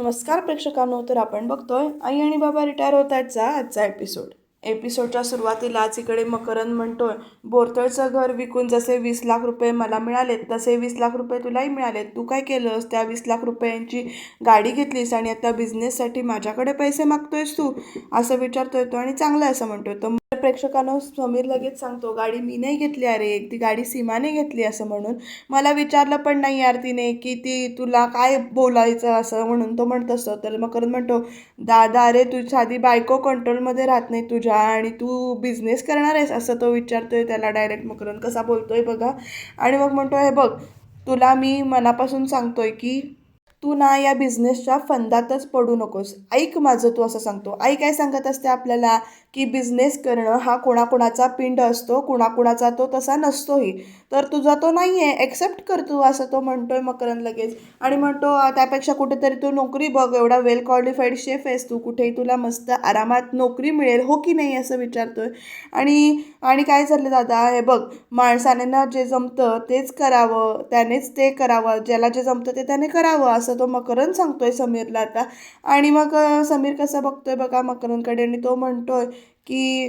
नमस्कार प्रेक्षकांनो तर आपण बघतोय आई आणि बाबा रिटायर होत आहेतचा आजचा एपिसोड. एपिसोडच्या सुरुवातीलाच इकडे मकरंद म्हणतोय बोरतळचं घर विकून जसे वीस लाख रुपये मला मिळालेत तसे वीस लाख रुपये तुलाही मिळालेत. तू काय केलंस? त्या वीस लाख रुपयांची गाडी घेतलीस आणि आता बिझनेससाठी माझ्याकडे पैसे मागतोयस तू? असं विचारतोय तो आणि चांगलं आहे असं म्हणतोय. तर प्रेक्षकांनो समीर लगेच सांगतो गाडी मी नाही घेतली अरे ती गाडी सीमाने घेतली असं म्हणून. मला विचारलं पण नाही यार तिने की ती तुला काय बोलायचं असं म्हणून तो म्हणत असतो. तर मग करून म्हणतो दादा अरे तू साधी बायको कंट्रोलमध्ये राहत नाही तुझ्या आणि तू बिझनेस करणार आहेस असं तो विचारतोय त्याला डायरेक्ट मकरन कसा बोलतोय बघा. आणि मग म्हणतो हे बघ तुला मी मनापासून सांगतोय की तू ना या बिझनेसच्या फंदातच पडू नकोस. ऐक माझं तू असं सांगतो. आई काय सांगत असते आपल्याला? की बिझनेस करणं हा कोणाकोणाचा पिंड असतो कुणाकुणाचा तो तसा नसतोही. तर तुझा तो नाही आहे एक्सेप्ट कर तू असं तो म्हणतो आहे मकरन लगेच. आणि म्हणतो त्यापेक्षा कुठेतरी तू नोकरी बघ एवढा वेल क्वालिफाईड शेफ आहेस तू कुठेही तुला मस्त आरामात नोकरी मिळेल हो की नाही? असं विचारतो आहे आणि आणि काय झालं दादा हे बघ माणसाने ना जे जमतं तेच करावं त्यानेच ते करावं ज्याला जे जमतं ते त्याने करावं असं तो मकरन आहे समीरला आता. आणि मग समीर कसं बघतोय बघा मकरनकडे आणि तो म्हणतोय की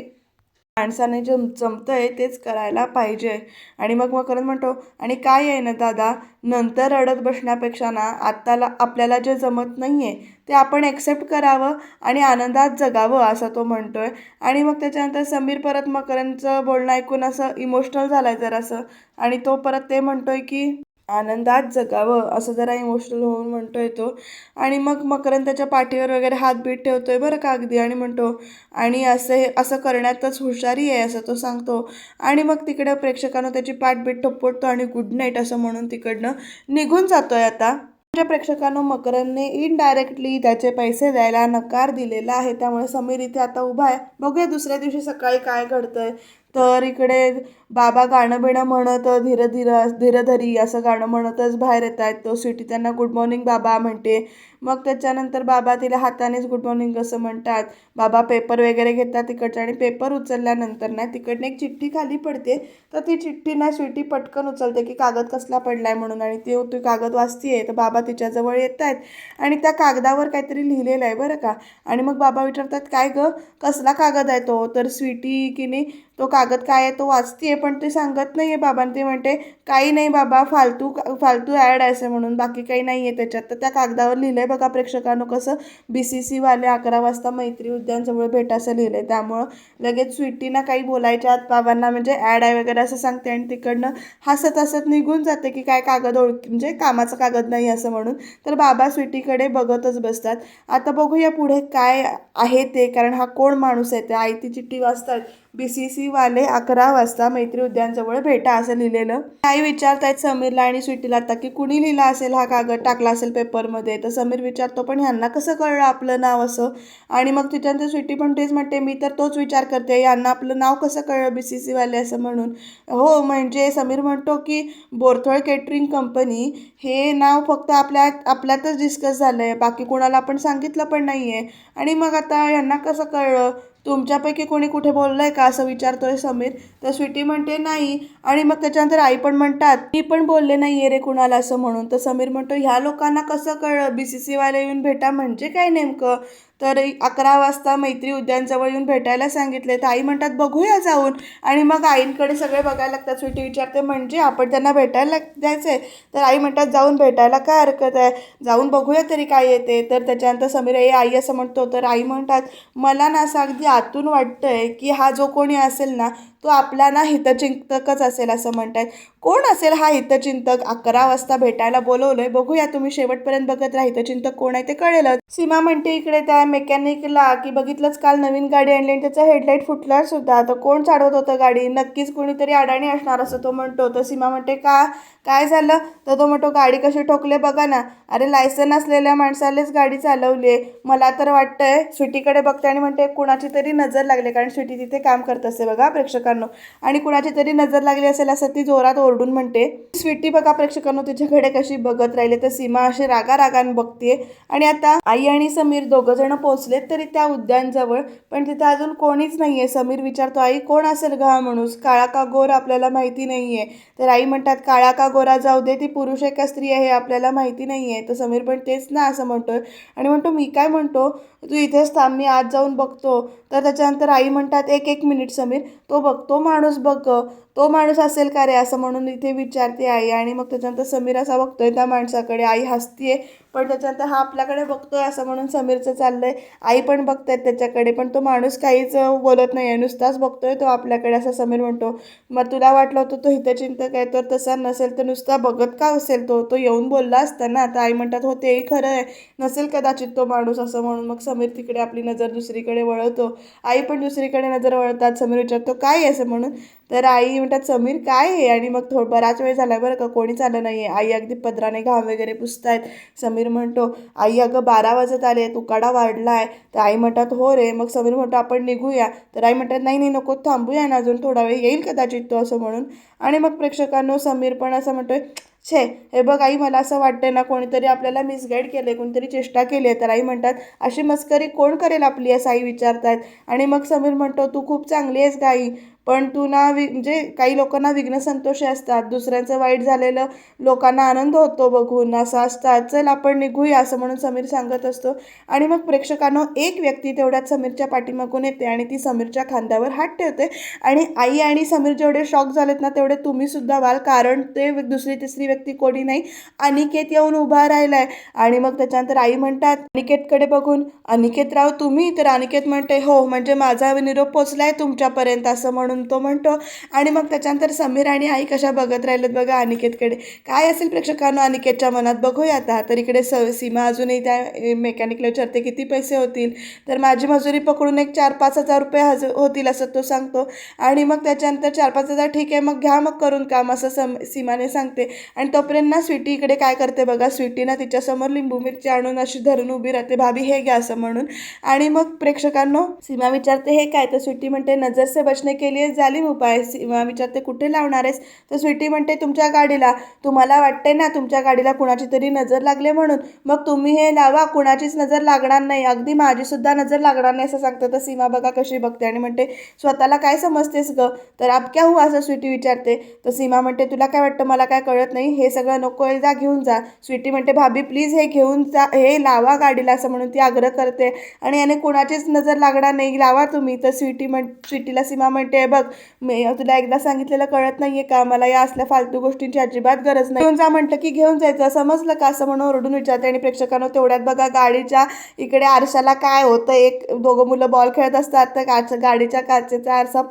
माणसाने जे जमतं आहे तेच करायला पाहिजे. आणि मग मकरंद म्हणतो आणि काय आहे ना दादा नंतर रडत बसण्यापेक्षा ना आत्ताला आपल्याला जे जमत नाही आहे ते आपण एक्सेप्ट करावं आणि आनंदात जगावं असं तो म्हणतो आहे आणि मग त्याच्यानंतर समीर परत मकरंदचं बोलणं ऐकून असं इमोशनल झालाय जरासं. आणि तो परत ते म्हणतो आहे की आनंदात जगावं असं जरा इमोशनल होऊन म्हणतोय तो आणि मग मकरन त्याच्या पाठीवर वगैरे हात बीट ठेवतोय बरं का अगदी. आणि म्हणतो आणि असं हे असं करण्यातच हुशारी आहे असं तो सांगतो. आणि मग तिकडे प्रेक्षकांना त्याची पाठबीट बीट आणि गुड नाईट असं म्हणून तिकडनं निघून जातोय आता. माझ्या प्रेक्षकांनो मकरनने इनडायरेक्टली त्याचे पैसे द्यायला नकार दिलेला आहे. त्यामुळे समीर इथे आता उभा आहे. बघूया दुसऱ्या दिवशी सकाळी काय घडतंय. तर इकडे बाबा गाणं बिणं म्हणत धीर धीर धीरधरी असं गाणं म्हणतच बाहेर येत आहेत तो स्वीटी त्यांना गुड मॉर्निंग बाबा म्हणते. मग त्याच्यानंतर बाबा तिला हातानेच गुड मॉर्निंग असं म्हणतात. बाबा पेपर वगैरे घेतात तिकडचे आणि पेपर उचलल्यानंतर ना तिकडनं एक चिठ्ठी खाली पडते. तर ती चिठ्ठी ना स्वीटी पटकन उचलते की कागद कसला पडला आहे म्हणून आणि ती ती कागद वाचतीये. तर बाबा तिच्याजवळ येत आहेत आणि त्या कागदावर काहीतरी लिहिलेलं आहे बरं का. आणि मग बाबा विचारतात काय गं? कसला कागद आहे तो? तर स्वीटी की नाही तो कागद काय आहे तो वाचतीये पण ते सांगत नाही आहे बाबांना. ते म्हणते काही नाही बाबा फालतू फालतू ॲड आहे म्हणून. बाकी काही नाही आहे त्याच्यात. तर त्या कागदावर लिहिलं आहे बघा प्रेक्षकांनो कसं बी सी सीवाले अकरा वाजता मैत्री उद्यानजवळ भेट असं लिहिलं आहे त्यामुळं लगेच स्वीटीना काही बोलायच्या आत बाबांना म्हणजे ॲड आहे वगैरे असं सांगते आणि तिकडनं हसत हसत निघून जाते की काय कागद ओळख म्हणजे कामाचा कागद नाही असं म्हणून. तर बाबा स्वीटीकडे बघतच बसतात. आता बघूया पुढे काय आहे ते कारण हा कोण माणूस आहे? ते आई ती चिठ्ठी वाचतात बी सी सीवाले अकरा वाजता मैत्री उद्यानजवळ भेटा असं लिहिलेलं. आई विचारतायत समीरला आणि स्वीटीला आता की कुणी लिहिला असेल हा कागद टाकला असेल पेपरमध्ये? तर समीर विचारतो पण ह्यांना कसं कळलं आपलं नाव असं? आणि मग तिच्यानंतर स्वीटी पण तेच म्हणते मी तर तोच विचार करते यांना आपलं नाव कसं कळलं बी सी सीवाले असं म्हणून? हो म्हणजे समीर म्हणतो की बोरथळ केटरिंग कंपनी हे नाव फक्त आपल्या आपल्यातच डिस्कस झालं आहे बाकी कोणाला आपण सांगितलं पण नाही आहे आणि मग आता यांना कसं कळलं? तुमच्यापैकी कोणी कुठे बोललंय का असं विचारतोय समीर? तर स्वीटी म्हणते नाही. आणि मग त्याच्यानंतर आई पण म्हणतात मी पण बोलले नाही आहे रे कुणाला असं म्हणून. तर समीर म्हणतो ह्या लोकांना कसं कळलं? बी सी सीवाले येऊन भेटा म्हणजे काय नेमकं? तर अकरा वाजता मैत्री उद्यानजवळ येऊन भेटायला सांगितले. तर आई म्हणतात बघूया जाऊन. आणि मग आईंकडे सगळे बघायला लागतात. स्वीटी विचारते म्हणजे आपण त्यांना भेटायला द्यायचं आहे तर आई म्हणतात जाऊन भेटायला काय हरकत आहे? जाऊन बघूया तरी काय येते. तर त्याच्यानंतर समीर ए आई असं म्हणतो. तर आई म्हणतात मला ना असं अगदी आतून वाटतं आहे की हा जो कोणी असेल ना तो आपला ना हितचिंतकच असेल असं म्हणतात. कोण असेल हा हितचिंतक? अकरा वाजता भेटायला बोलवलं आहे बघूया तुम्ही शेवटपर्यंत बघत राहा हितचिंतक कोण आहे ते कळेलच. सीमा म्हणते इकडे त्या मेकॅनिकला की बघितलंच काल नवीन गाडी आणली आणि त्याचा हेडलाईट फुटला सुद्धा. तर कोण चाढवत होतं गाडी? नक्कीच कोणीतरी अडाणी असणार असं तो म्हणतो. तर सीमा म्हणते का? काय झालं? तर तो म्हणतो गाडी कशी ठोकले बघा ना. अरे लायसन असलेल्या माणसालेच गाडी चालवली आहे मला तर वाटतंय स्वीटीकडे बघते आणि म्हणते कुणाची तरी नजर लागली कारण स्वीटी तिथे काम करत असते बघा प्रेक्षकांनो. आणि कुणाची तरी नजर लागली असेल असं ती जोरात ओरडून म्हणते. स्वीटी बघा प्रेक्षकांनो तिच्याकडे कशी बघत राहिले? तर सीमा अशी रागा रागान बघते आणि आता आई आणि समीर दोघं जण पोचलेत तरी त्या उद्यानजवळ पण तिथे अजून कोणीच नाही आहे समीर विचारतो आई कोण असेल ग हा माणूस? काळा का गोर आपल्याला माहिती नाही आहे तर आई म्हणतात काळा का गोरा? जाऊ दे ती पुरुष आहे का स्त्री आहे आपल्याला माहिती नाही आहे तर समीर पण तेच ना असं म्हणतोय. आणि म्हणतो मी काय म्हणतो? तू इथेच थांब मी आज जाऊन बघतो. तर त्याच्यानंतर आई म्हणतात एक एक मिनिट समीर तो बघतो माणूस बघ तो माणूस असेल का रे असं म्हणून इथे विचारते आई आणि मग त्याच्यानंतर समीर असा बघतोय त्या माणसाकडे आई हसतीये पण त्याच्यानंतर हा आपल्याकडे बघतोय असं म्हणून समीरचं चाललंय. आई पण बघतायत त्याच्याकडे पण तो माणूस काहीच बोलत नाही आहे नुसताच बघतोय तो आपल्याकडे असं समीर म्हणतो. मग तुला वाटलं होतं तो हितचिंतक आहे तर तसा नसेल तर नुसता बघत का असेल तो? तो येऊन बोलला असता ना. तर आई म्हणतात हो तेही खरं आहे. नसेल कदाचित तो माणूस असं म्हणून. मग समीर तिकडे आपली नजर दुसरीकडे वळवतो. आई पण दुसरीकडे नजर वळतात. समीर विचारतो काय आहे असं म्हणून? तर आई म्हणतात समीर काय आहे? आणि मग थोड बराच वेळ झाला बरं का कोणीच आलं नाही आहे आई अगदी पदराने घाम वगैरे पुसतायत. समीर म्हणतो आई अगं बारा वाजत आले तुकाडा वाढला आहे तर आई म्हणतात हो रे. मग समीर म्हणतो आपण निघूया. तर आई म्हणतात नाही नाही नको थांबूया ना अजून थोडा वेळ येईल कदाचित तो असं म्हणून. आणि मग प्रेक्षकांनो समीर पण असं म्हणतोय छे हे बघ आई मला असं वाटतंय ना कोणीतरी आपल्याला मिसगाईड केलं आहे कोणीतरी चेष्टा केली आहे तर आई म्हणतात अशी मस्करी कोण करेल आपली? असं आई विचारतायत. आणि मग समीर म्हणतो तू खूप चांगली आहेस गाई पण तू ना वि म्हणजे काही लोकांना विघ्न संतोषी असतात. दुसऱ्यांचं वाईट झालेलं लोकांना आनंद होतो बघून. असं असतात. चल आपण निघूया असं म्हणून समीर सांगत असतो. आणि मग प्रेक्षकांनो एक व्यक्ती तेवढ्यात समीरच्या पाठीमागून येते आणि ती समीरच्या खांद्यावर हात ठेवते. आणि आई आणि समीर जेवढे शॉक झालेत ना तेवढे तुम्हीसुद्धा व्हाल. कारण ते दुसरी तिसरी व्यक्ती कोणी नाही. अनिकेत येऊन उभा राहिला आहे आणि मग त्याच्यानंतर आई म्हणतात अनिकेतकडे बघून अनिकेत राव तुम्ही तर अनिकेत म्हणते हो म्हणजे माझा निरोप पोचलाय तुमच्यापर्यंत असं म्हणून. तो म्हणतो. आणि मग त्याच्यानंतर समीर आणि आई कशा बघत राहिलेत बघा अनिकेतकडे. काय असेल प्रेक्षकांना अनिकेतच्या मनात? बघूया आता. तर इकडे स सीमा अजूनही त्या मेकॅनिकला विचारते किती पैसे होतील? तर माझी मजुरी पकडून एक चार पाच हजार रुपये हज होतील असं तो सांगतो. आणि मग त्याच्यानंतर चार पाच हजार ठीक आहे मग घ्या मग करून काम असं सम सीमाने सांगते. आणि तोपर्यंत ना स्वीटी इकडे काय करते बघा? स्वीटी ना तिच्यासमोर लिंबू मिरची आणून अशी धरून उभी राहते. भाभी हे घ्या असं म्हणून. आणि मग प्रेक्षकांनो सीमा विचारते हे काय? तर स्वीटी म्हणते नजर से बचने के हेच झाली मी उपाय सीमा विचारते कुठे लावणार आहेस? तर स्वीटी म्हणते तुमच्या गाडीला. तुम्हाला वाटते ना तुमच्या गाडीला कुणाची तरी नजर लागले म्हणून. मग तुम्ही हे लावा कुणाचीच नजर लागणार नाही. अगदी माझीसुद्धा नजर लागणार नाही असं सांगतं. तर सीमा बघा कशी बघते आणि म्हणते स्वतःला काय समजतेस ग? तर आप क्या हुआ? असं स्वीटी विचारते. तर सीमा म्हणते तुला काय वाटतं? मला काय कळत नाही. हे सगळं नको आहे जा घेऊन जा. स्वीटी म्हणते भाभी प्लीज हे घेऊन जा हे लावा गाडीला असं म्हणून ती आग्रह करते. आणि याने कुणाचीच नजर लागणार नाही. लावा तुम्ही. तर स्वीटी म्हण स्वीटीला सीमा म्हणते बघ मी तुला एकदा सांगितलेलं कळत नाहीये का? मला या असल्या फालतू गोष्टींची अजिबात गरज नाही. घेऊन जा म्हटलं की घेऊन जायचं. समजलं का? असं म्हणून ओरडून विचारते आणि प्रेक्षकांना तेवढ्यात बघा गाडीच्या इकडे आरशाला काय होतं? एक दोघं मुलं बॉल खेळत असतात. तर काच गाडीच्या काचेचा आरसा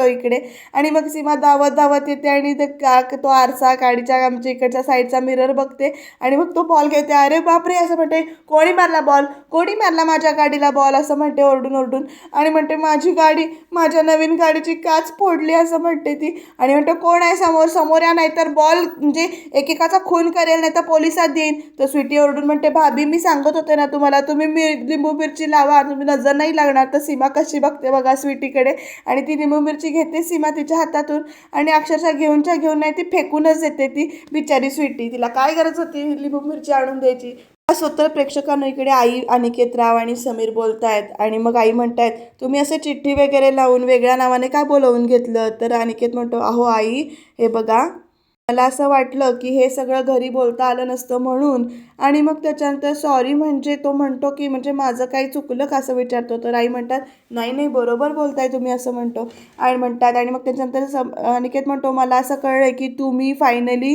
फुटतो इकडे. आणि मग सीमा धावत धावत येते आणि ते का तो आरसा गाडीच्या आमच्या इकडच्या साईडचा मिरर बघते. आणि मग तो बॉल घेते. अरे बापरे असं म्हणते कोणी मारला बॉल कोणी मारला माझ्या गाडीला बॉल असं म्हणते ओरडून ओरडून. आणि म्हणते माझी गाडी माझ्या नवीन गाडीची काच फोडली असं म्हणते ती. आणि म्हणते कोण आहे समोर? समोर या नाहीतर बॉल म्हणजे एकेकाचा खून करेल नाही तर पोलिसात देईन तर स्वीटी ओरडून म्हणते भाभी मी सांगत होते ना तुम्हाला तुम्ही मिर लिंबू मिरची लावा तुम्ही नजर नाही लागणार. तर सीमा कशी बघते बघा स्वीटीकडे. आणि ती लिंबू मिरची घेते सीमा तिच्या हातातून आणि अक्षरशः घेऊनच्या घेऊन नाही ती फेकूनच देते ती बिचारी स्वीटी. तिला काय गरज होती लिंबू मिरची आणून द्यायची? स्वतः प्रेक्षकांना इकडे आई अनिकेत राव आणि समीर बोलतायत. आणि मग आई म्हणतायत तुम्ही असे चिठ्ठी वगैरे लावून वेगळ्या नावाने का बोलवून घेतलं? तर अनिकेत म्हणतो अहो आई हे बघा मला असं वाटलं की हे सगळं घरी बोलता आलं नसतं म्हणून. आणि मग त्याच्यानंतर सॉरी म्हणजे तो म्हणतो की म्हणजे माझं काही चुकलं का असं विचारतो. तर आई म्हणतात नाही नाही बरोबर बोलताय तुम्ही असं म्हणतो. आणि म्हणतात आणि मग त्याच्यानंतर सम अनिकेत म्हणतो मला असं कळलं आहे की तुम्ही फायनली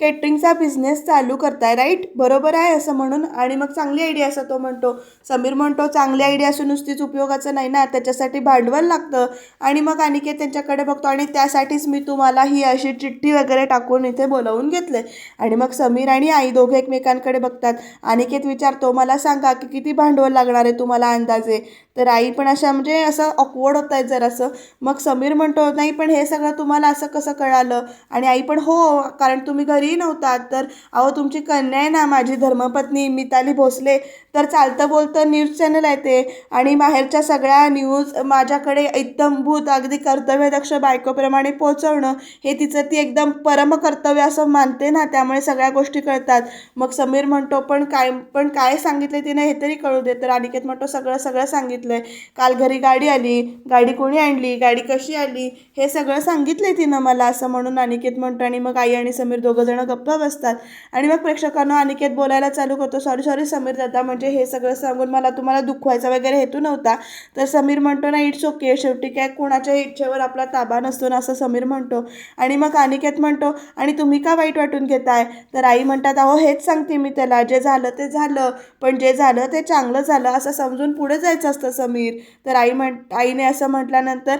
केटरिंगचा बिझनेस चालू करताय राईट बरोबर आहे असं म्हणून. आणि मग चांगली आयडिया असं तो म्हणतो. समीर म्हणतो चांगली आयडिया असून नुसतीच उपयोगाचं नाही ना त्याच्यासाठी भांडवल लागतं. आणि मग अनिकेत त्यांच्याकडे बघतो आणि त्यासाठीच मी तुम्हाला ही अशी चिठ्ठी वगैरे टाकून इथे बोलवून घेतले आणि मग समीर आणि आई दोघे एकमेकांकडे बघतात. अनिकेत विचारतो मला सांगा की किती भांडवल लागणार आहे तुम्हाला अंदाजे? तर आई पण अशा म्हणजे असं ऑकवर्ड होत आहेत जरासं. मग समीर म्हणतो नाही पण हे सगळं तुम्हाला असं कसं कळालं? आणि आई पण हो कारण तुम्ही घरीही नव्हतात. तर अहो तुमची कन्या आहे ना माझी धर्मपत्नी मिताली भोसले. तर चालतं बोलतं न्यूज चॅनल आहे ते. आणि बाहेरच्या सगळ्या न्यूज माझ्याकडे एकदमभूत अगदी कर्तव्यदक्ष बायकोप्रमाणे पोहोचवणं हे तिचं ती एकदम परम कर्तव्य असं मानते ना त्यामुळे सगळ्या गोष्टी कळतात. मग समीर म्हणतो पण काय पण काय सांगितलं तिने हे तरी कळू दे. तर अनिकेत म्हणतो सगळं सगळं सांगितलं. सांगितलंय. काल घरी गाडी आली गाडी कोणी आणली गाडी कशी आली हे सगळं सांगितलंय तिनं मला असं म्हणून अनिकेत म्हणतो आणि मग आई आणि समीर दोघं जण गप्पा बसतात. आणि मग प्रेक्षकांना अनिकेत बोलायला चालू करतो सॉरी सॉरी समीर दादा म्हणजे हे सगळं सांगून मला तुम्हाला दुखवायचा वगैरे हेतू नव्हता. तर समीर म्हणतो ना इट्स ओके शेवटी काय कोणाच्या इच्छेवर आपला ताबा नसतो ना असं समीर म्हणतो. आणि मग अनिकेत म्हणतो आणि तुम्ही का वाईट वाटून घेताय? तर आई म्हणतात अहो हेच सांगते मी त्याला जे झालं ते झालं पण जे झालं ते चांगलं झालं असं समजून पुढे जायचं असतं समीर. तर आई म्हण आईने असं म्हटल्यानंतर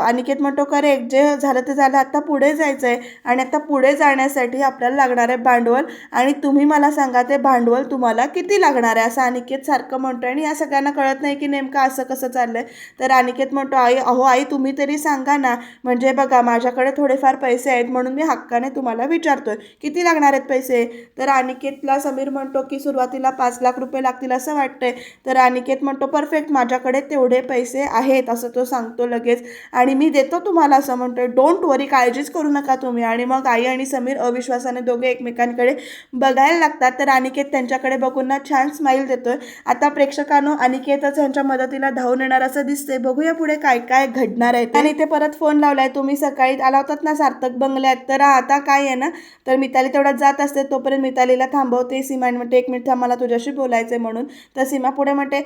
अनिकेत म्हणतो का रे जे झालं ते झालं आता पुढे जायचं आहे आणि आता पुढे जाण्यासाठी आपल्याला लागणार आहे भांडवल. आणि तुम्ही मला सांगा ते भांडवल तुम्हाला किती लागणार आहे? असं अनिकेत सारखं म्हणतो आणि या सगळ्यांना कळत नाही की नेमकं असं कसं चाललंय. तर अनिकेत म्हणतो आई अहो आई तुम्ही तरी सांगा ना. म्हणजे बघा माझ्याकडे थोडेफार पैसे आहेत म्हणून मी हक्काने तुम्हाला विचारतोय. किती लागणार आहेत पैसे? तर अनिकेतला समीर म्हणतो की सुरुवातीला पाच लाख रुपये लागतील असं वाटतंय. तर अनिकेत म्हणतो परफेक्ट माझ्याकडे तेवढे पैसे आहेत असं तो सांगतो लगेच. आणि मी देतो तुम्हाला असं म्हणतोय. डोंट वरी काळजीच करू नका तुम्ही. आणि मग आई आणि समीर अविश्वासाने दोघे एकमेकांकडे बघायला लागतात. तर अनिकेत त्यांच्याकडे बघून ना छान स्माईल देतोय. आता प्रेक्षकांनो अनिकेतच यांच्या मदतीला धावून येणार असं दिसतंय. बघूया पुढे काय काय घडणार आहे आणि ते परत फोन लावलाय. तुम्ही सकाळी आला होतात ना सार्थक बंगल्यात तर आता काय आहे ना तर मिताली तेवढा जात असते. तोपर्यंत मितालीला थांबवते. सीमा म्हणते एक मिनिट थांब मला तुझ्याशी बोलायचं आहे म्हणून. तर सीमा पुढे म्हणते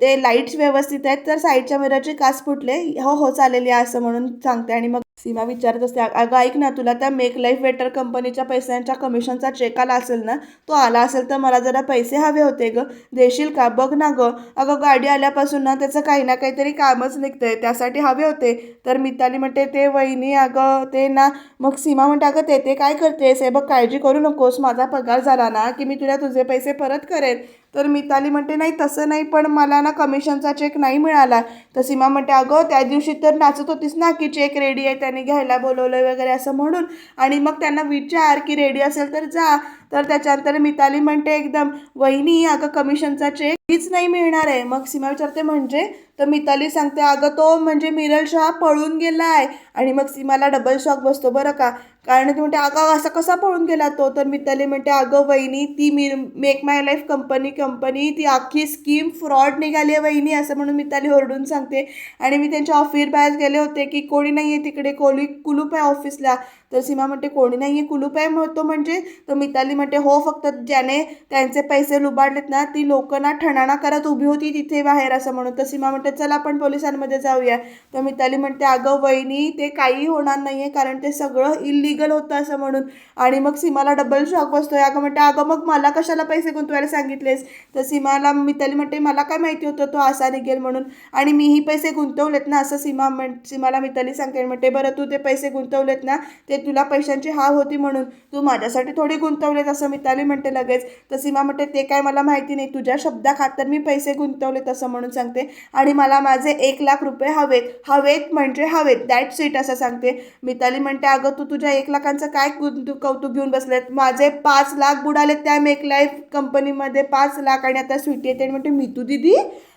ते लाइट लाईट्स व्यवस्थित आहेत तर साईडच्या मिररचे काच फुटले. हो हो चालेल या असं म्हणून सांगते आणि मग सीमा विचारत असते अगं ऐक ना तुला त्या मेक लाईफ वेटर कंपनीच्या पैशांच्या कमिशनचा चेक आला असेल ना तो आला असेल तर मला जरा पैसे हवे होते ग. देशील का? बघ ना ग. अगं गाडी आल्यापासून ना त्याचं काही ना काहीतरी कामच निघतं आहे त्यासाठी हवे होते. तर मिताली म्हणते ते वहिनी अगं ते ना. मग सीमा म्हणते अगं ते ते काय करतेस? हे बघ काळजी करू नकोस माझा पगार झाला ना की मी तुला तुझे पैसे परत करेन. तर मिताली म्हणते नाही तसं नाही पण मला ना कमिशनचा चेक नाही मिळाला. तर सीमा म्हणते अगं त्या दिवशी तर नाचत होतीस ना की चेक रेडी आहे त्यांनी घ्यायला बोलवलं वगैरे असं म्हणून. आणि मग त्यांना विचार की रेडी असेल तर जा. तर त्याच्यानंतर मिताली म्हणते एकदम वहिनी अगं कमिशनचा चेक हीच नाही मिळणार आहे. मग सीमा विचारते म्हणजे? तर मिताली सांगते अगं तो म्हणजे मिरल शहा पळून गेला आहे आणि मग सीमाला डबल शॉक बसतो बरं का? कारण ती म्हणते अगं असं कसा पळून गेला तो? तर मिताली म्हणते अगं वहिनी ती मिर make my life company company ती अख्खी स्कीम फ्रॉड निघाली आहे वहिनी असं म्हणून मिताली ओरडून सांगते. आणि मी त्यांच्या ऑफिस बाहेर गेले होते की कोणी नाही आहे तिकडे कोणी कुलूप आहे ऑफिसला तर सीमा म्हणते कोणी नाही आहे कुलूप आहे. म्हणतो म्हणजे तर मिताली म्हणते हो फक्त ज्याने त्यांचे पैसे लुबाडलेत ना ती लोक ना ठणाणा करत उभी होती तिथे बाहेर असं म्हणून. तर सीमा म्हणते चला आपण पोलिसांमध्ये जाऊया. तर मिताली म्हणते अगं वहिनी ते काही होणार नाही आहे कारण ते सगळं इलिगल होतं असं म्हणून. आणि मग सीमाला डबल शॉक बसतोय. अगं म्हणते अगं मग मला कशाला पैसे गुंतवायला सांगितलेस? तर सीमाला मिताली म्हणते मला काय माहिती होतं तो असा निघेल म्हणून. आणि मीही पैसे गुंतवलेत ना असं सीमा म्हण सीमाला मिताली सांगते म्हणते बरं तू ते पैसे गुंतवलेत ना ते तुला पैशांची हाव होती म्हणून तू माझ्यासाठी थोडी गुंतवलेत असं मिताली म्हणते लगेच. तर सीमा म्हणते ते काय मला माहिती नाही. तुझ्या शब्दाखातर मी पैसे गुंतवलेत असं म्हणून सांगते. आणि मला माझे एक लाख रुपये हवेत. हवेत म्हणजे हवेत. दॅट सीट असं सांगते. मिताली म्हणते अगं तू तुझ्या एक लाखांचं काय गुंतू कौतुक घेऊन बसलेत? माझे पाच लाख बुडालेत त्या मेक लाईफ कंपनीमध्ये. पाच लाख आणि आता स्वीटी येते. आणि म्हणते मितू दिदी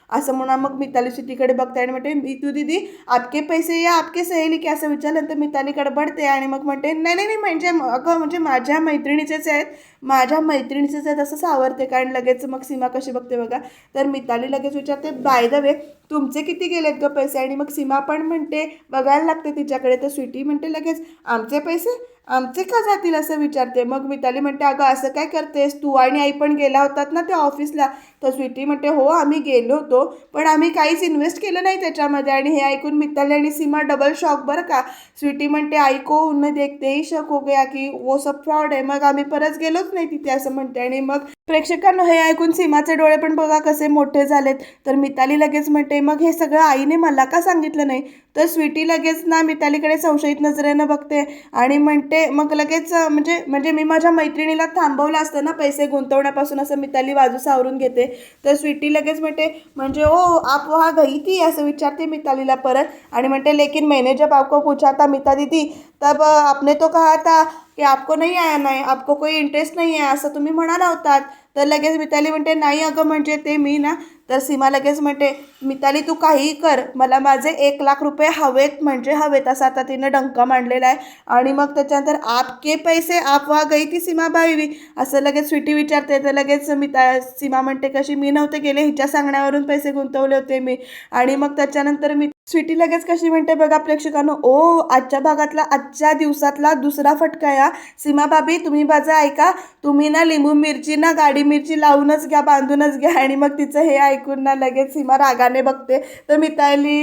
असं म्हणून मग मिताली स्वीटीकडे बघते आणि म्हणते मितू दिदी आपके पैसे या आपके सहेली की असं विचारल्यानंतर मिताली गडबडते आणि मग म्हणते नाही नाही नाही म्हणजे अगं म्हणजे माझ्या मैत्रिणीचेच आहेत. माझ्या मैत्रिणीचेच आहेत असं सावरते कारण लगेच मग सीमा कशी बघते बघा. तर मिताली लगेच विचारते बाय द वे तुमचे किती गेलेत ग पैसे? आणि मग सीमा पण म्हणते बघायला लागते तिच्याकडे तर स्वीटी म्हणते लगेच आमचे पैसे? आमचे का जातील? असं विचारते. मग मिताली म्हणते अगं असं काय करतेस? तू आणि आई पण गेला होतात ना त्या ऑफिसला. तर स्वीटी म्हणते हो आम्ही गेलो होतो पण आम्ही काहीच इन्व्हेस्ट केलं नाही त्याच्यामध्ये. आणि हे ऐकून मिताली आणि सीमा डबल शॉक बरं का? स्वीटी म्हणते ऐको उन्हें देखते ही शक हो गया की वो सब फ्रॉड आहे मग आम्ही परत गेलोच नाही तिथे असं म्हणते. आणि मग प्रेक्षकांनो हे ऐकून सीमाचे डोळे पण बघा कसे मोठे झालेत. तर मिताली लगेच म्हणते मग हे सगळं आईने मला का सांगितलं नाही? तर स्वीटी लगेच ना मितालीकडे संशयित नजरेनं बघते आणि म्हणते मग लगेच म्हणजे म्हणजे मी माझ्या मैत्रिणीला थांबवलं असतं ना पैसे गुंतवण्यापासून असं मिताली बाजू सावरून घेते. तर स्वीटी लगेच म्हणते म्हणजे ओ आप वहा गई थी? असं विचारते मितालीला परत आणि म्हणते लेकिन मैंने जब आपको पूछा था मिता दीदी तब आपने तो कहा था की आपको नाही आया नाही आपको कोई इंटरेस्ट नाही आहे असं तुम्ही म्हणाला होतात. तर लगेच मिताली म्हणते नाही अगं म्हणजे ते मी ना. तर सीमा लगेच म्हणते मिताली तू काहीही कर. मला माझे एक लाख रुपये हवेत म्हणजे हवेत. असं आता तिनं डंका मांडलेला आहे. आणि मग त्याच्यानंतर आपके पैसे आप वा गई ती सीमा बाईवी असं लगेच स्वीटी विचारते. तर लगेच मिता सीमा म्हणते कशी मी नव्हते गेले हिच्या सांगण्यावरून पैसे गुंतवले होते मी. आणि मग त्याच्यानंतर मी स्वीटी लगेच कशी म्हणते बघा प्रेक्षकांनो. ओ आजच्या भागातला आजच्या दिवसातला दुसरा फटका या. सीमा बाबी तुम्ही माझं ऐका. तुम्ही ना लिंबू मिरची ना गाडी मिरची लावूनच घ्या बांधूनच घ्या. आणि मग तिचं हे ऐकून ना लगेच सीमा रागाने बघते. तर मिताली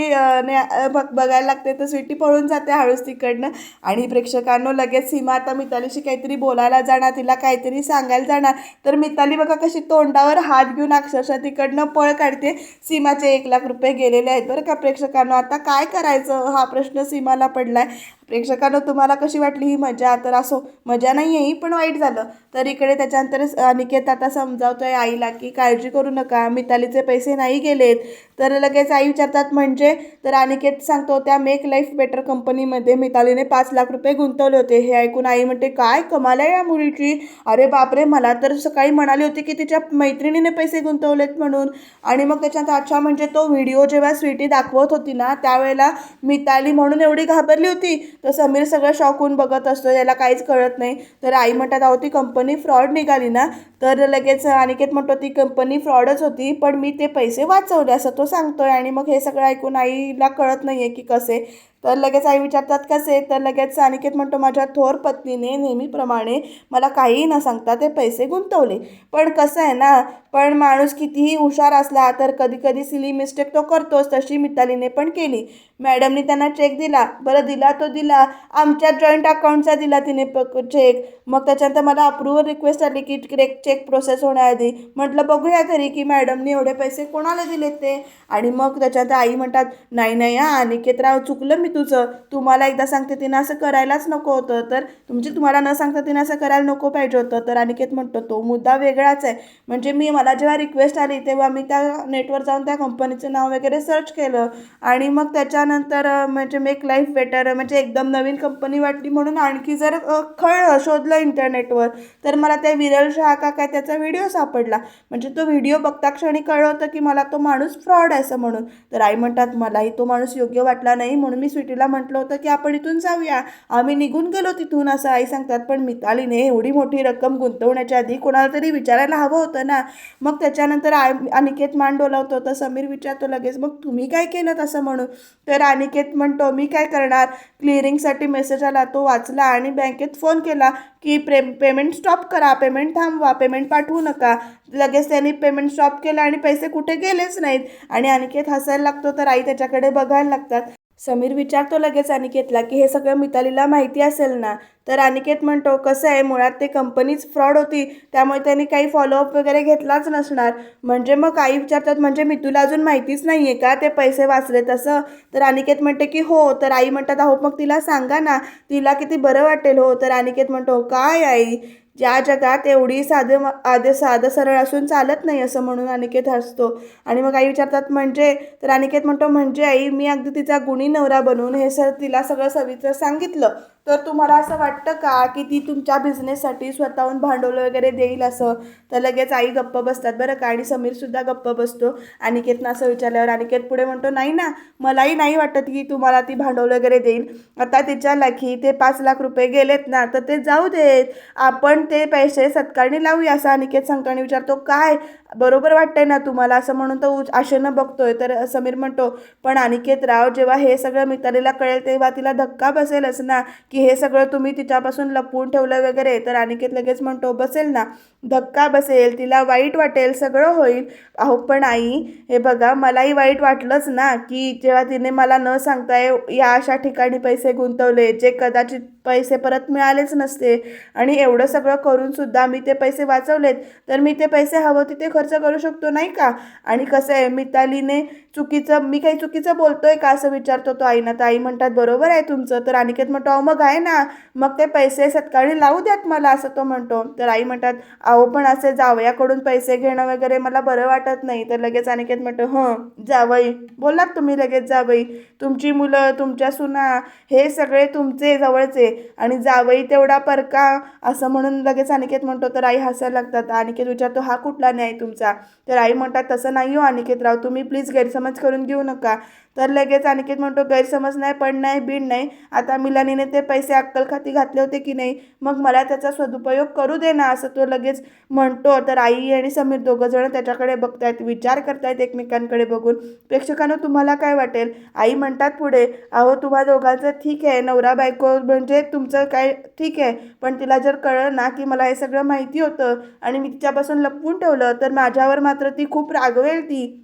ने बघ बघायला लागते. तर स्वीटी पळून जाते हळूच तिकडनं. आणि प्रेक्षकांनो लगेच सीमा आता मितालीशी काहीतरी बोलायला जाणार तिला काहीतरी सांगायला जाणार. तर मिताली बघा कशी तोंडावर हात घेऊन अक्षरशः तिकडनं पळ काढते. सीमाचे एक लाख रुपये गेलेले आहेत बरं का प्रेक्षकांनो. आता काय करायचं? हा प्रश्न सीमाला पडलाय. प्रेक्षकांनो तुम्हाला कशी वाटली ही मजा? तर असो मजा नाही आहे ही पण वाईट झालं. तर इकडे त्याच्यानंतर अनिकेत आता समजावतोय आईला की काळजी करू नका मितालीचे पैसे नाही गेलेत. तर लगेच आई विचारतात म्हणजे? तर अनिकेत सांगतो त्या मेक लाईफ बेटर कंपनीमध्ये मितालीने पाच लाख रुपये गुंतवले होते. हे ऐकून आई म्हणते काय कमाल आहे या मुलीची. अरे बापरे मला तर सकाळी म्हणाली होती की तिच्या मैत्रिणीने पैसे गुंतवलेत म्हणून. आणि मग त्याच्यानंतर अच्छा म्हणजे तो व्हिडिओ जेव्हा स्वीटी दाखवत होती ना त्यावेळेला मिताली म्हणून एवढी घाबरली होती. तर समीर सगळं शॉक होऊन बघत असतो याला काहीच कळत नाही. तर आई म्हणतात अहो ती कंपनी फ्रॉड निघाली ना. तर लगेच अनिकेत म्हणतो ती कंपनी फ्रॉडच होती पण मी ते पैसे वाचवले. असं तो सांगतोय आणि मग हे सगळं ऐकून आईला कळत नाही आहे की कसे. तर लगेच आई विचारतात कसे? तर लगेच अनिकेत म्हणतो माझ्या थोर पत्नीने नेहमीप्रमाणे मला काहीही न सांगता ते पैसे गुंतवले. पण कसं आहे ना पण माणूस कितीही हुशार असला तर कधी कधी सिली मिस्टेक तो करतोच तशी मितालीने पण केली. मॅडमनी त्यांना चेक दिला. बरं दिला तो दिला. आमच्या जॉईंट अकाउंटचा दिला तिने प चेक मग त्याच्यानंतर मला अप्रुव्हल रिक्वेस्ट आली की क्रेक चेक प्रोसेस होण्याआधी. म्हटलं बघूया तरी की मॅडमनी एवढे पैसे कोणाला दिलेत ते? आणि मग त्याच्यानंतर आई म्हणतात नाही नाही हा अनिकेतराव चुकलं मी तुझं. तुम्हाला एकदा सांगते तिनं असं करायलाच नको होतं. तर म्हणजे तुम्हाला न सांगता तिनं असं करायला नको पाहिजे होतं. तर अनिकेत म्हणतो तो मुद्दा वेगळाच आहे. म्हणजे मी मला जेव्हा रिक्वेस्ट आली तेव्हा मी त्या नेटवर जाऊन त्या कंपनीचं नाव वगैरे सर्च केलं. आणि मग त्याच्यानंतर म्हणजे मेक लाईफ बेटर म्हणजे एकदम नवीन कंपनी वाटली म्हणून आणखी जर खळ शोधलं इंटरनेटवर तर मला त्या विरल शहा का काय त्याचा व्हिडिओ सापडला. म्हणजे तो व्हिडिओ बघता क्षणी कळलं होतं की मला तो माणूस फ्रॉड आहे असं म्हणून. तर आई म्हणतात मलाही तो माणूस योग्य वाटला नाही म्हणून मी स्वीटीला म्हटलं होतं की आपण इथून जाऊया. आम्ही निघून गेलो तिथून असं आई सांगतात. पण मितालीने एवढी मोठी रक्कम गुंतवण्याच्या आधी कोणाला तरी विचारायला हवं होतं ना. मग त्याच्यानंतर आय अनिकेत मान डोलावतो. तर समीर विचारतो लगेच मग तुम्ही काय केलं असं म्हणून? तर अनिकेत म्हणतो मी काय करणार? क्लिअरिंगसाठी मेसेज आला तो वाचला आणि बँकेत फोन केला की प्रेम पेमेंट स्टॉप करा पेमेंट थांबवा पेमेंट पाठवू नका. लगेच त्यांनी पेमेंट स्टॉप केलं आणि पैसे कुठे गेलेच नाहीत. आणि अनिकेत हसायला लागतो तर आई त्याच्याकडे बघायला लागतात. समीर विचारतो लगेच अनिकेतला की हे सगळं मितालीला माहिती असेल ना? तर अनिकेत म्हणतो कसं आहे मुळात ते कंपनीच फ्रॉड होती. त्यामुळे त्यांनी काही फॉलोअप वगैरे घेतलाच नसणार. म्हणजे मग आई विचारतात म्हणजे मी तुला अजून माहितीच नाही आहे का? ते पैसे वाचले तसं तर अनिकेत म्हणते की हो. तर आई म्हणतात अहो मग तिला सांगा ना. तिला किती बरं वाटेल. हो तर अनिकेत म्हणतो काय आई? ज्या जगात एवढी साधं आधे साधं सरळ असून चालत नाही असं म्हणून अनिकेत हसतो. आणि मग आई विचारतात म्हणजे? तर अनिकेत म्हणतो म्हणजे आई मी अगदी तिचा गुणी नवरा बनवून हे सर तिला सगळं सविस्तर सांगितलं. तर तुम्हाला असं वाटतं का की ती तुमच्या बिझनेससाठी स्वतःहून भांडवल वगैरे देईल असं? तर लगेच आई गप्प बसतात बरं का आणि समीरसुद्धा गप्प बसतो. अनिकेतनं असं विचारल्यावर अनिकेत पुढे म्हणतो नाही ना मलाही नाही वाटत की तुम्हाला ती भांडवल वगैरे देईल. आता तिच्या की ते पाच लाख रुपये गेलेत ना तर ते जाऊ देत. आपण ते पैसे सत्कारणी लावूया असं अनिकेत सांगतो आणि विचारतो. काय? बरोबर वाटतंय ना तुम्हाला? असं म्हणून तो उच- आशेनं बघतोय. तर समीर म्हणतो पण अनिकेत राव जेव्हा हे सगळं मितालीला कळेल तेव्हा तिला धक्का बसेलच ना? की हे सगळं तुम्ही तिच्यापासून लपवून ठेवलं वगैरे? तर अनिकेत लगेच म्हणतो बसेल ना? धक्का बसेल तिला वाईट वाटेल सगळं होईल. अहो पण आई हे बघा मलाही वाईट वाटलंच ना की जेव्हा तिने मला न सांगताय या अशा ठिकाणी पैसे गुंतवले जे कदाचित पैसे परत मिळालेच नसते. आणि एवढं सगळं करूनसुद्धा मी ते पैसे वाचवलेत तर मी ते पैसे हवं तिथे खर्च करू शकतो नाही का? आणि कसं आहे मितालीने चुकीचं मी काही चुकीचं बोलतो आहे का असं विचारतो तो आईना? तर आई म्हणतात बरोबर आहे तुमचं तर अनिकेत म्हणतो मग आहे ना मग ते पैसे सत्काळी लावू द्यात मला असं तो म्हणतो. तर आई म्हणतात अहो पण असे जावयाकडून पैसे घेणं वगैरे मला बरं वाटत नाही. तर लगेच अनिकेत म्हणतो हं जावई बोलात तुम्ही लगेच जावई तुमची मुलं तुमच्या सुना हे सगळे तुमचे जवळचे. आणि जावई तेवढा परका असं म्हणून लगेच अनिकेत म्हणतो तर आई हसायला लागतात. अनिकेत विचारतो हा कुठला न्याय तुमचा? तर आई म्हणतात तसं नाही हो अनिकेतराव. तुम्ही प्लीज गैरसमज करून घेऊ नका. तर लगेच अनिकेत म्हणतो गैरसमज नाही पण नाही बीड नाही. आता मिलानीने ते पैसे अक्कलखाती घातले होते की नाही? मग मला त्याचा सदुपयोग करू दे ना असं तो लगेच म्हणतो. तर आई आणि समीर दोघं जण त्याच्याकडे बघतायत विचार करतायत एकमेकांकडे बघून. प्रेक्षकांना तुम्हाला काय वाटेल? आई म्हणतात पुढे अहो तुम्हा दोघांचं ठीक आहे. नवरा बायको म्हणजे तुमचं काय ठीक आहे. पण तिला जर कळलं ना की मला हे सगळं माहिती होतं आणि मी तिच्यापासून लपवून ठेवलं तर माझ्यावर मात्र ती खूप रागवेल ती.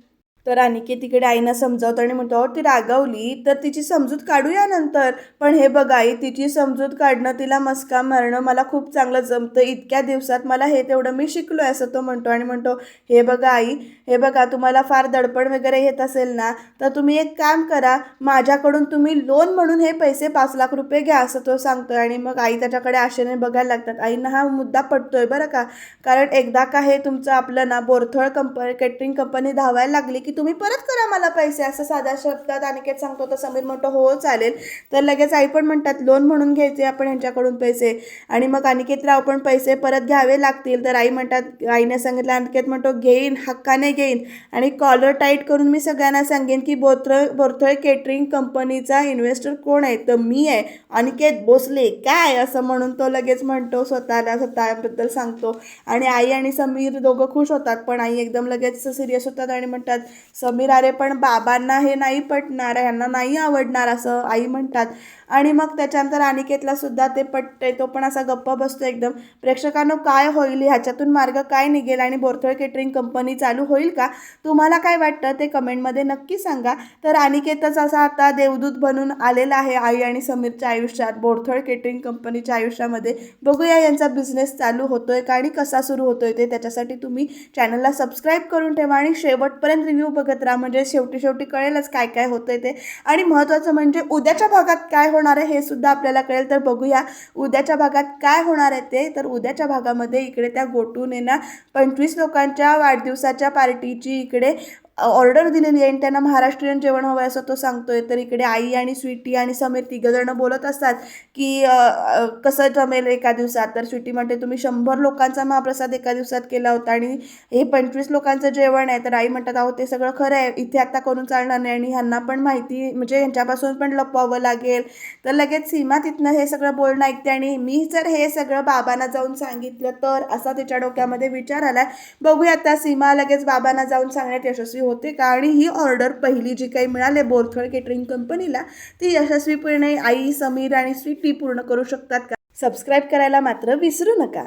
तर अनिकेत तिकडे आईना समजावतो आणि म्हणतो ती रागावली तर तिची समजूत काढूया नंतर. पण हे बघ आई तिची समजूत काढणं तिला मस्का मारणं मला खूप चांगलं जमतं. इतक्या दिवसात मला हे तेवढं मी शिकलो आहे असं तो म्हणतो आणि म्हणतो हे बघा आई हे बघा तुम्हाला फार दडपण वगैरे येत असेल ना तर तुम्ही एक काम करा माझ्याकडून तुम्ही लोन म्हणून हे पैसे पाच लाख रुपये घ्या असं तो सांगतो आणि मग आई त्याच्याकडे आशेने बघायला लागतात. आईनं हा मुद्दा पटतोय बरं का? कारण एकदा का हे तुमचं आपलं ना बोरथळ कंप केटरिंग कंपनी धावायला लागली की तुम्ही परत करा मला पैसे असं साध्या शब्दात अनिकेत सांगतो तर समीर म्हणतो हो चालेल. तर लगेच आई पण म्हणतात लोन म्हणून घ्यायचे आपण ह्यांच्याकडून पैसे. आणि मग अनिकेतराव पण पैसे परत घ्यावे लागतील. तर आई म्हणतात आईने सांगितलं अनिकेत म्हणतो घेईन हक्काने घेईन. आणि कॉलर टाईट करून मी सगळ्यांना सांगेन की बोरथळ बोरथळ केटरिंग कंपनीचा इन्व्हेस्टर कोण आहे? तर मी आहे. अनिकेत भोसले काय? असं म्हणून तो लगेच म्हणतो स्वतःला स्वतःबद्दल सांगतो. आणि आई आणि समीर दोघं खुश होतात पण आई एकदम लगेच सिरियस होतात आणि म्हणतात समीर अरे पण बाबांना हे नाही पटणार ह्यांना नाही आवडणार असं आई म्हणतात. आणि मग त्याच्यानंतर अनिकेतला सुद्धा ते पटते तो पण असा गप्प बसतो एकदम. प्रेक्षकांनो काय होईल? ह्याच्यातून मार्ग काय निघेल? आणि बोरथळ केटरिंग कंपनी चालू होईल का? तुम्हाला काय वाटतं? ते कमेंटमध्ये नक्की सांगा. तर अनिकेतच असा आता देवदूत बनून आलेला आहे आई आणि समीरच्या आयुष्यात. बोरथळ केटरिंग कंपनीच्या आयुष्यामध्ये बघूया यांचा बिझनेस चालू होतोय का आणि कसा सुरू होतोय ते. त्याच्यासाठी तुम्ही चॅनलला सबस्क्राईब करून ठेवा आणि शेवटपर्यंत रिव्ह्यू बघत राहा. म्हणजे शेवटी शेवटी कळेलच काय काय होतंय ते. आणि महत्त्वाचं म्हणजे उद्याच्या भागात काय होणार आहे हे सुद्धा आपल्याला कळेल. तर बघूया उद्याच्या भागात काय होणार आहे ते. तर उद्याच्या भागामध्ये इकडे त्या गोटूने ना पंचवीस लोकांच्या वाढदिवसाच्या पार्टीची इकडे ऑर्डर दिलेली आहे आणि त्यांना महाराष्ट्रीयन जेवण हवं आहे असं तो सांगतोय. तर इकडे आई आणि स्वीटी आणि समीर तिघंजणं बोलत असतात की कसं जमेल एका दिवसात? तर स्वीटी म्हणते तुम्ही शंभर लोकांचा महाप्रसाद एका दिवसात केला होता आणि हे पंचवीस लोकांचं जेवण आहे. तर आई म्हणतात अहो ते सगळं खरं आहे. इथे आता करून चालणार नाही आणि ह्यांना पण माहिती म्हणजे ह्यांच्यापासून पण लपवावं लागेल. तर लगेच सीमा तिथनं हे सगळं बोलणं ऐकते आणि मी जर हे सगळं बाबांना जाऊन सांगितलं तर असा तिच्या डोक्यामध्ये विचार आला बघूया आता सीमा लगेच बाबांना जाऊन सांगण्यात यशस्वी होते. का आणि ही ऑर्डर पहिली जी काही मिळाली बोरथळ केटरिंग कंपनीला ती यशस्वीपणे आई समीर आणि स्वीटी पूर्ण करू शकतात का? सबस्क्राईब करायला मात्र विसरू नका.